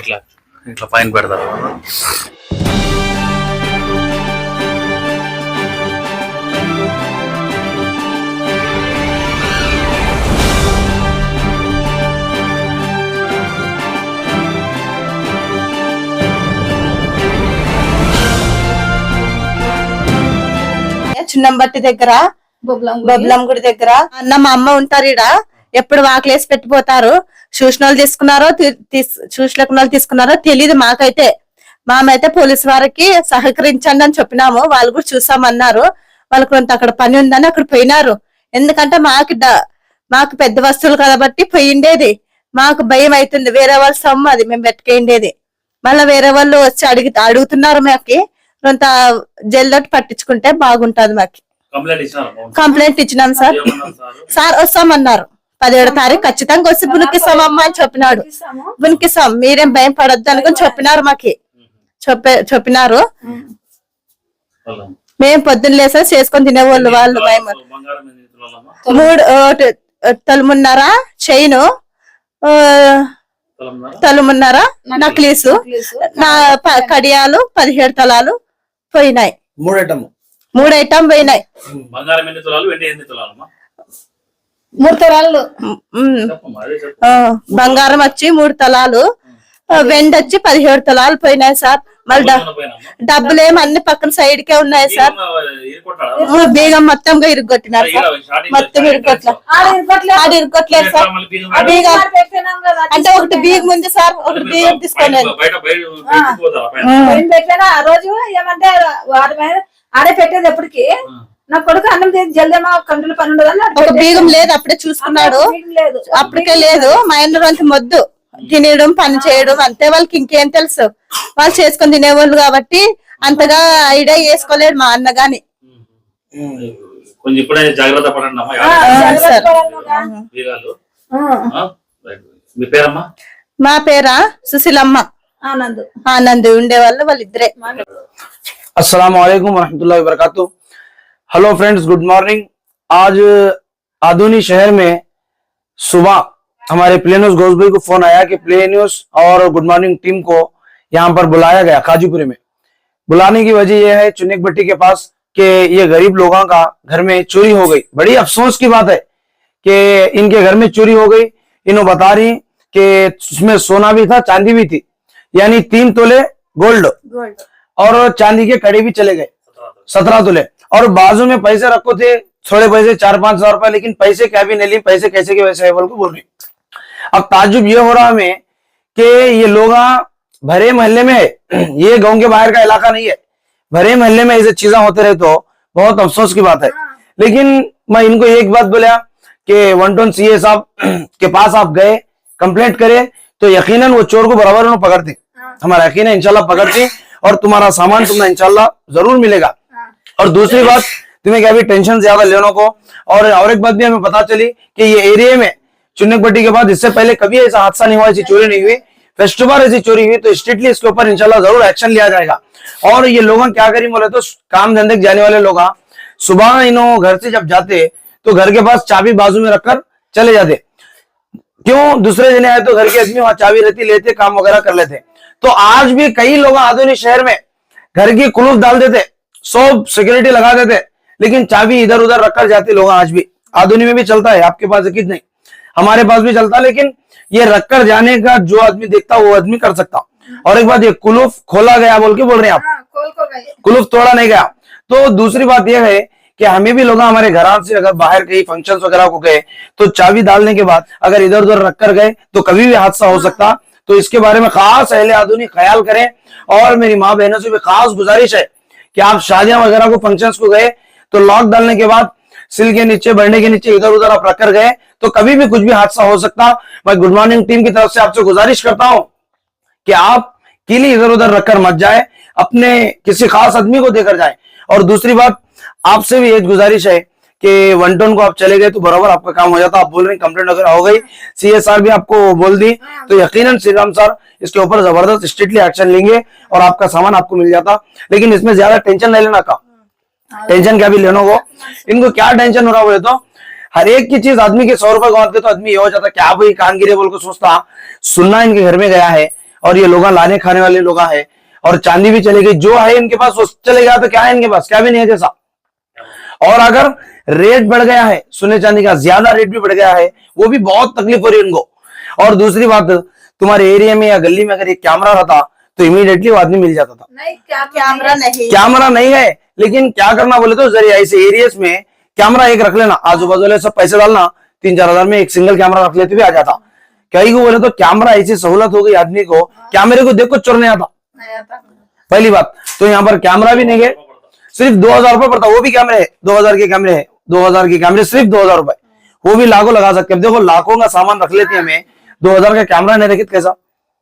ఇట్లా. ఇట్లా పైన పెడతారు. చిన్నంబట్టి దగ్గర బొబ్బలం గుడి దగ్గర. అన్న మా అమ్మ ఉంటారు ఈడ. ఎప్పుడు వాకలేసి పెట్టిపోతారు? చూసిన వాళ్ళు తీసుకున్నారో చూసిన వాళ్ళు తీసుకున్నారో తెలియదు మాకైతే. మామైతే పోలీస్ వారికి సహకరించండి అని చెప్పినాము. వాళ్ళు కూడా చూసామన్నారు. వాళ్ళకి కొంత అక్కడ పని ఉందని అక్కడ పోయినారు. ఎందుకంటే మాకు మాకు పెద్ద వస్తువులు కాబట్టి పోయిండేది. మాకు భయం అవుతుంది. వేరే వాళ్ళ సొమ్ము అది మేము పెట్టుకేండేది మళ్ళీ వేరే వాళ్ళు వచ్చి అడిగి అడుగుతున్నారు మాకి. కొంత జల్దోటి పట్టించుకుంటే బాగుంటది మాకి. కంప్లైంట్ ఇచ్చినాం సార్? సార్ వస్తామన్నారు. పదిహేడు తారీఖు ఖచ్చితంగా వచ్చి బునికిస్తామమ్మా అని చెప్పినాడు. బునికిస్తాం మీరేం భయం పడొద్దు అనుకుని చెప్పినారు మాకి. చెప్పే చెప్పినారు. మేము పొద్దున్న లేసా చేసుకొని తినేవాళ్ళు వాళ్ళు మేము. బంగారం ఎన్ని తులాలమ్మా? మూడు తలుమున్నర? చైను? తలుమున్నర? నక్లీసు నా ప- కడియాలు పదిహేడు తలాలు పోయినాయి. మూడు ఐటమ్ మూడు ఐటమ్ పోయినాయి తులాలు మూడు ఆ, బంగారం వచ్చి మూడు తలాలు. వెండి వచ్చి పదిహేడు తలాలు పోయినాయి సార్. మళ్ళీ? డబ్బులు ఏమి అన్ని పక్కన సైడ్ కే ఉన్నాయి సార్. బీగం మొత్తంగా ఇరుగొట్టినారు సార్. మొత్తం లో ఇరుగొట్ల ఆడ ఇరుగొట్టలేదు సార్. బీగం అంటే ఒకటి బీగం ఉంది సార్ ఒకటి బీగం తీసుకొని రోజు ఏమంటే వాడి మీద ఆడే పెట్టేది ఎప్పటికి? నా కొడుకు అన్నం చేసి జల్దేమా కంటులు పని ఉండదు బీగం లేదు అప్పుడే చూసుకున్నాడు. అప్పటికే లేదు. మా ఇంట్లో మొద్దు. తినేయడం పని చేయడం అంతే. వాళ్ళకి ఇంకేం తెలుసు. వాళ్ళు చేసుకొని తినేవాళ్ళు కాబట్టి అంతగా ఐడియా చేసుకోలేడు మా అన్న గాని. మా పేరా? సుశీలమ్మ. ఆనంద్ ఆనంద్ ఉండేవాళ్ళు వాళ్ళిద్దరే. అస్సలం అయికం వరహతుల్లా వబర్కాతూ. हेलो फ्रेंड्स गुड मॉर्निंग आज आधुनी शहर में सुबह हमारे प्ले न्यूज़ घोष भाई को फ़ोन आया कि प्ले और गुड मॉर्निंग टीम को यहाँ पर बुलाया गया काजूपुरी में। बुलाने की वजह यह है चुनिक भट्टी के पास कि ये गरीब लोगों का घर में चोरी हो गई। बड़ी अफसोस की बात है कि इनके घर में चोरी हो गई। इन्हों बता रही कि उसमें सोना भी था चांदी भी थी यानी तीन तोले गोल्ड। और चांदी के कड़े भी चले गए। सत्रह तुले। और बाजू में पैसे रखो थे थोड़े पैसे चार पाँच हज़ार रुपए लेकिन पैसे क्या भी नहीं लिए पैसे कैसे के वैसे है बोल को बोल रही अब ताजुब ये हो रहा हमें कि ये लोग भरे मोहल्ले में है। ये गाँव के बाहर का इलाका नहीं है। भरे मोहल्ले में ऐसे चीज़ें होते रहे तो बहुत अफसोस की बात है। लेकिन मैं इनको एक बात बोला कि वन टोन सी साहब के पास आप गए कंप्लेंट करे तो यकीनन वो चोर को बराबर उन्होंने पकड़ते हमारा यकीन है इंशाल्लाह पकड़ते और तुम्हारा सामान तुम्हें इंशाल्लाह ज़रूर मिलेगा। और दूसरी बात, तुम्हें क्या भी टेंशन ज़्यादा लेने को? और और एक बात भी हमें पता चली कि ये एरिया में चुन्नकपट्टी के बाद इससे पहले कभी ऐसा हादसा नहीं हुआ, ऐसी चोरी नहीं हुई। फ़र्स्ट बार ऐसी चोरी हुई तो स्ट्रिक्टली इसके ऊपर इंशाल्लाह ज़रूर एक्शन लिया जाएगा। और ये लोग क्या करें बोले तो काम धंधे जाने वाले लोग सुबह इन्हों घर से जब जाते तो घर के पास चाबी बाजू में रखकर चले जाते। क्यों? दूसरे जने आए तो घर के आदमी वहाँ चाबी रहती, लेते, काम वगैरह कर लेते। तो आज भी कई लोग आधुनिक शहर में घर की कुलूफ डाल देते। सब सिक्योरिटी लगा देते। लेकिन चाबी इधर उधर रखकर जाते लोग आज भी। आधुनिक में भी चलता है आपके पास यकीन नहीं। हमारे पास भी चलता लेकिन ये रखकर जाने का जो आदमी देखता वो आदमी कर सकता। और एक बात ये कुलूफ खोला गया बोल के बोल रहे हैं आप। हाँ, कुलूफ तोड़ा नहीं गया। तो दूसरी बात यह है कि हमें भी लोग हमारे घर से अगर बाहर कहीं फ़ंक्शन वगैरह को गए तो चाबी डालने के बाद अगर इधर उधर रख कर गए तो कभी भी हादसा हो। सकता। तो इसके बारे में खास अहले आधुनिक ख्याल करें। और मेरी माँ बहनों से भी खास गुजारिश है कि आप शादियाँ वगैरह को फ़ंक्शन को गए तो लॉक डालने के बाद सिल के नीचे बढ़ने के नीचे इधर उधर आप रखकर गए तो कभी भी कुछ भी हादसा हो सकता। मैं गुड मॉर्निंग टीम की तरफ़ से आपसे गुजारिश करता हूँ कि आप किली इधर उधर रखकर मत जाए, अपने किसी खास आदमी को देकर जाए। और दूसरी बात, आपसे भी एक गुजारिश है कि वन टोन को आप चले गए तो बराबर आपका काम हो जाता। आप बोल रहे हैं कंप्लेंट वगैरह हो गई सीएसआर भी आपको बोल दी। तो यकीनन श्री राम सर इसके ऊपर ज़बरदस्त स्ट्रिक्टली एक्शन लेंगे और आपका सामान आपको मिल जाता। लेकिन इसमें ज़्यादा टेंशन नहीं लेना का। टेंशन क्या भी लेना को इनको क्या टेंशन हो रहा बोले तो हर एक की चीज़ आदमी के सौ रुपए गवाते तो आदमी ये हो जाता, क्या भाई कान गिरे बोल को सोचता। सुनना इनके घर में गया है और ये लोग लाने खाने वाले लोग है और चांदी भी चली गई। जो है इनके पास, वो चले गया तो क्या है इनके पास? क्या भी नहीं है जैसा। और अगर रेट बढ़ गया है सोने चांदी का ज़्यादा रेट भी बढ़ गया है वो भी बहुत तकलीफ़ हो रही है उनको। और दूसरी बात तुम्हारे एरिया में या गली में अगर एक कैमरा रहता तो इमीडिएटली वो आदमी मिल जाता था। नहीं कैमरा नहीं कैमरा नहीं। है लेकिन क्या करना बोले तो ज़रिए ऐसे एरियाज़ में कैमरा एक रख लेना। आजू बाजू वाले सब पैसे डालना तीन चार हज़ार में एक सिंगल कैमरा रख लेते भी आ जाता। कई को बोले तो कैमरा ऐसी सहूलत हो गई आदमी को कैमरे को देख को चोर नहीं आता। पहली बात तो यहाँ पर कैमरा भी नहीं है सिर्फ़ दो हज़ार रुपए पड़ता है वो भी कैमरे है दो हज़ार के कैमरे है दो हज़ार के कैमरे सिर्फ़ दो हज़ार रुपए। वो भी लाखों लगा सकते हैं। देखो लाखों का सामान रख लेते हैं हमें दो हज़ार का कैमरा नहीं रखे कैसा?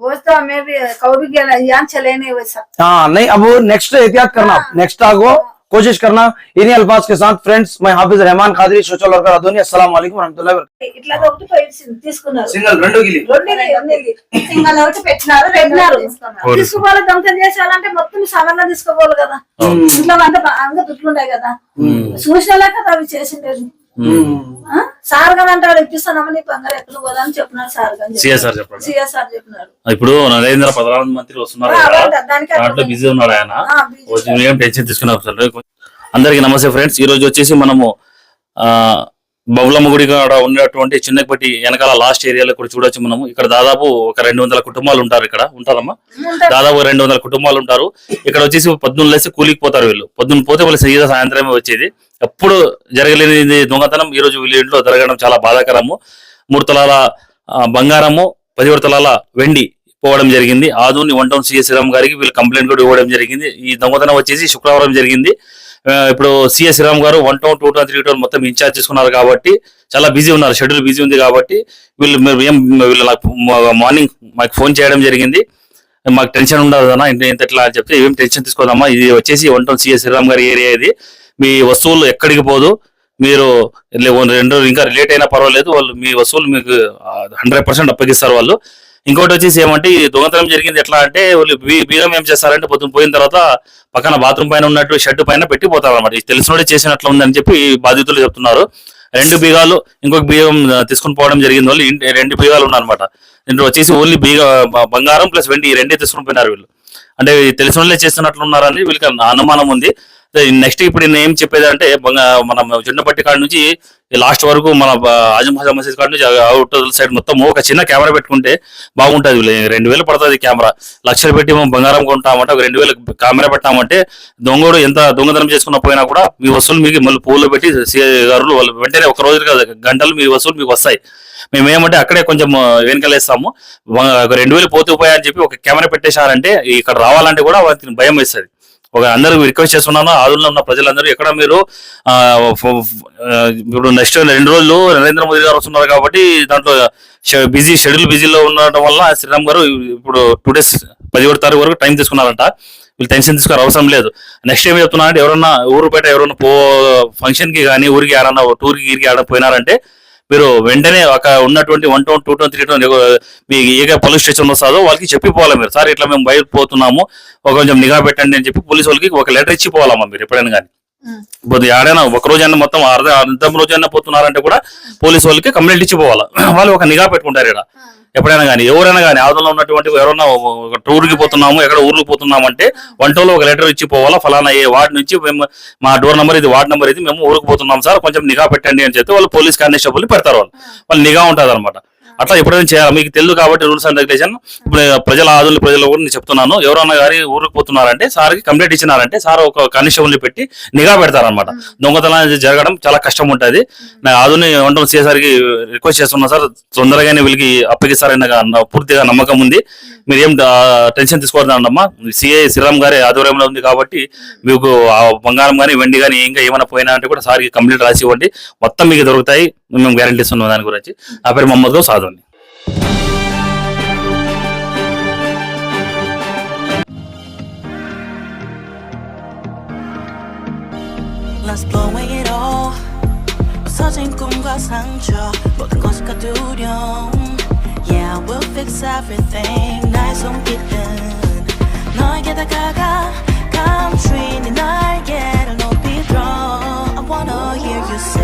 वो तो हमें भी कभी भी चले नहीं वैसा। हाँ नहीं अब नेक्स्ट एहतियात करना। नेक्स्ट आगो कोशिश करना इन्हीं अल्फाज के साथ फ्रेंड्स मैं हाफिज रहमान खादरी सोशल वर्कर अदोनी अस्सलाम वालेकुम रहमतुल्लाहि వ బరకాతుహు. ఇట్లా ఒకటి పోయి తీసుకున్నారు సింగల్ రెండు గిలి రెండుని రెండుని సింగల్ ఒకటి పెట్టినారు పెట్టినారు అవును. తీసుకోవాలి దొంగతనం చేసేయాలంటే మొత్తం సామాన్లు తీసుకోవాలి కదా ఇంట్లో అంత బాగా దుడ్లుంటాయి కదా చూసినా కదా అవి చేసిండేది ఆ? సార్ కదా అంటాడు ఇప్పిస్తానమ్మా నీ బంగారు ఎక్కడ పోదా? అని చెప్పినాడు సార్ గారు. సిఎస్ఆర్ చెప్పండి. సిఎస్ఆర్ చెప్పినాడు. ఇప్పుడు నరేంద్ర ప్రధాన మంత్రి వస్తున్నారు దాంట్లో. బిజీ ఉన్నాడు ఆయన. ఏం టెన్షన్ తీసుకునే అవసరం లేదు అందరికి నమస్తే ఫ్రెండ్స్. ఈ రోజు వచ్చేసి మనము ఆ బబులమ్మ గుడి కాడ ఉన్నటువంటి చిన్నపట్టి వెనకాల లాస్ట్ ఏరియాలో కూడా చూడొచ్చు మనము. ఇక్కడ దాదాపు ఒక రెండు వందల కుటుంబాలు ఉంటారు ఇక్కడ. ఉంటారమ్మా? ఉంటారు. దాదాపు రెండు వందల కుటుంబాలు ఉంటారు. ఇక్కడ వచ్చేసి పొద్దున్న లేసి కూలికి పోతారు వీళ్ళు. పొద్దున్న పోతే వాళ్ళు సీదా సాయంత్రమే వచ్చేది. ఎప్పుడు జరగలేని దొంగతనం ఈరోజు వీళ్ళ ఇంట్లో జరగడం చాలా బాధాకరము. మూడు తలాల బంగారము పదిహేడు తలాల వెండి పోవడం జరిగింది. Adoni one town CS Sriram గారికి వీళ్ళు కంప్లైంట్ కూడా ఇవ్వడం జరిగింది. ఈ దొంగతనం వచ్చేసి శుక్రవారం జరిగింది. ఇప్పుడు సిఎస్ శ్రీరామ్ గారు one town two town three town మొత్తం ఇన్ఛార్జ్ తీసుకున్నారు కాబట్టి చాలా బిజీ ఉన్నారు షెడ్యూల్ బిజీ ఉంది కాబట్టి వీళ్ళు మీరు ఏం వీళ్ళు నాకు మార్నింగ్ మాకు ఫోన్ చేయడం జరిగింది. మాకు టెన్షన్ ఉండదు అన్న ఇంత ఎట్లా అని చెప్తే ఏం టెన్షన్ తీసుకోదమ్మా. ఇది వచ్చేసి వన్ టౌన్ సిఎస్ శ్రీరామ్ గారి ఏరియా ఇది. మీ వస్తువులు ఎక్కడికి పోదు. మీరు రెండు రోజులు ఇంకా లేట్ అయినా పర్వాలేదు. వాళ్ళు మీ వస్తువులు మీకు హండ్రెడ్ పర్సెంట్ అప్పగిస్తారు వాళ్ళు. ఇంకోటి వచ్చేసి ఏమంటే ఈ దొంగతనం జరిగింది ఎట్లా అంటే వాళ్ళు బీరం ఏం చేస్తారంటే పొద్దున పోయిన తర్వాత పక్కన బాత్రూమ్ పైన ఉన్నట్టు షెడ్ పైన పెట్టి పోతారు అనమాట తెలిసినోడే చేసినట్లు ఉందని చెప్పి బాధితులు చెప్తున్నారు. రెండు బీగాలు ఇంకొక బీగం తీసుకుని పోవడం జరిగింది. వాళ్ళు రెండు బీగాలు ఉన్నారనమాట దీంట్లో వచ్చేసి ఓన్లీ బీగ బంగారం ప్లస్ వెండి ఈ రెండే తీసుకుని పోయినారు వీళ్ళు. అంటే తెలిసిన వాళ్ళే చేస్తున్నట్లు ఉన్నారని వీళ్ళకి అనుమానం ఉంది. నెక్స్ట్ ఇప్పుడు నేను ఏం చెప్పేది అంటే బంగా- మన చిన్నపట్టి కాడ నుంచి లాస్ట్ వరకు మన ఆజంహాజా మసీద్ కాడ నుంచి అవుట్ సైడ్ మొత్తం ఒక చిన్న కెమెరా పెట్టుకుంటే బాగుంటుంది. రెండు వేలు పడుతుంది కెమెరా లక్షలు పెట్టి మనం బంగారం కొంటామంటే ఒక రెండు వేలు కెమెరా పెట్టామంటే దొంగడు ఎంత దొంగతనం చేసుకున్న పోయినా కూడా మీ వసూలు మీకు మళ్ళీ పూలు పెట్టి గారులు వాళ్ళు వెంటనే ఒక రోజు కాదు గంటలు మీ వసూలు మీకు వస్తాయి. మేము ఏమంటే అక్కడే కొంచెం వెనకలేస్తాము ఒక రెండు వేలు పోతూ పోయాయని చెప్పి ఒక కెమెరా పెట్టేశారంటే ఇక్కడ రావాలంటే కూడా వాళ్ళకి భయం వేస్తుంది. ఒక అందరూ రిక్వెస్ట్ చేస్తున్నాను. ఆదుల్లో ఉన్న ప్రజలందరూ ఎక్కడ మీరు ఇప్పుడు నెక్స్ట్ రెండు రోజులు నరేంద్ర మోదీ గారు వస్తున్నారు కాబట్టి దాంట్లో బిజీ షెడ్యూల్ బిజీలో ఉండటం వల్ల శ్రీరామ్ గారు ఇప్పుడు టూ డేస్ పదిహేడు తారీఖు వరకు టైం తీసుకున్నారంట. వీళ్ళు టెన్షన్ తీసుకునే అవసరం లేదు. నెక్స్ట్ ఏం చెప్తున్నా అంటే ఎవరన్నా ఊరు బయట ఎవరన్నా పో ఫంక్షన్కి కానీ ఊరికి ఎవరన్నా టూర్కి గీరికి ఆడ పోయినారంటే మీరు వెంటనే ఒక ఉన్నటువంటి one town two town three town మీ ఏ పోలీస్ స్టేషన్ వస్తుందో వాళ్ళకి చెప్పిపోవాలి మీరు. సార్ ఇట్లా మేము బయట పోతున్నాము ఒక కొంచెం నిఘా పెట్టండి అని చెప్పి పోలీస్ వాళ్ళకి ఒక లెటర్ ఇచ్చి పోవాలమ్మా మీరు ఎప్పుడైనా కానీ ఇప్పుడు ఆడైనా ఒక రోజైనా మొత్తం అర్ధ అర్ధం రోజైనా పోతున్నారంటే కూడా పోలీస్ వాళ్ళకి కంప్లైంట్ ఇచ్చి పోవాలా వాళ్ళు ఒక నిఘా పెట్టుకుంటారు ఇక్కడ. ఎప్పుడైనా కానీ ఎవరైనా కానీ ఆదంలో ఉన్నటువంటి ఎవరైనా టూర్కి టూర్కి పోతున్నాము ఎక్కడ ఊర్లకు పోతున్నాము అంటే వంటలో ఒక లెటర్ ఇచ్చి పోవాలా ఫలానా ఏ వార్డు నుంచి మేము మా డోర్ నెంబర్ ఇది వార్డు నెంబర్ ఇది మేము ఊరికి పోతున్నాం సార్ కొంచెం నిఘా పెట్టండి అని చెప్తే వాళ్ళు పోలీస్ కానిస్టేబుల్ పెడతారు వాళ్ళు. వాళ్ళు నిఘా ఉంటుంది అనమాట అట్లా ఎప్పుడైనా చేయాలి? మీకు తెలుసు కాబట్టి రూల్స్ అండ్ రెగ్యులేషన్. ఇప్పుడు ప్రజల ఆదులు ప్రజల కూడా నేను చెప్తున్నాను. ఎవరన్నా గారి ఊరికి పోతున్నారంటే సార్కి కంప్లైంట్ ఇచ్చినారంటే సార్ ఒక కానిస్టేబుల్ పెట్టి నిఘా పెడతారనమాట దొంగతనం జరగడం చాలా కష్టం ఉంటుంది నా ఆదుని వంటం చేసారికి రిక్వెస్ట్ చేస్తున్నా సార్. తొందరగానే వీళ్ళకి అప్పగిస్తారని పూర్తిగా నమ్మకం ఉంది. మీరు ఏం టెన్షన్ తీసుకోవద్దమ్మా సిఐ శ్రీరామ్ గారి ఆధ్వర్యంలో ఉంది కాబట్టి మీకు ఆ బంగారం కానీ వెండి కానీ ఇంకా ఏమైనా పోయినా అంటే కూడా సార్కి కంప్లీట్ రాసి ఇవ్వండి మొత్తం మీకు దొరుకుతాయి మేము గ్యారంటీ ఇస్తున్నాం దాని గురించి నా పేరు Mohammed Ghouse Adoni Let's blow away it all 부서진 꿈과 상처 모든 것이 두려 움 Yeah, we'll fix everything 날 손길은 너에게 다가가 감추인 네 날개를 높이 들어 I wanna hear you say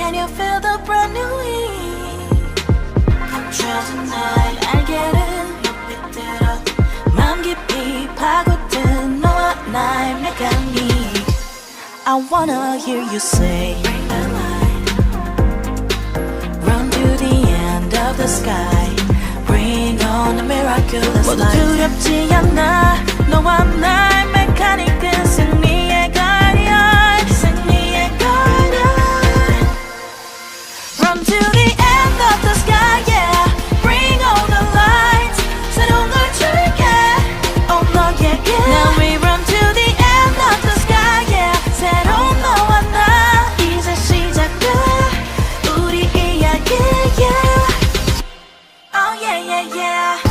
yeah, yeah, yeah. 새로운 바람이 불고 있어. Can you feel the brand new heat? 감춰진 나의 날개를 높이 들어 맘 깊이 파고든 너와 나의 메카닉 I wanna hear you say Bring the light Run to the end of the sky Bring on the miraculous 모두 light 두렵지 않아 Yeah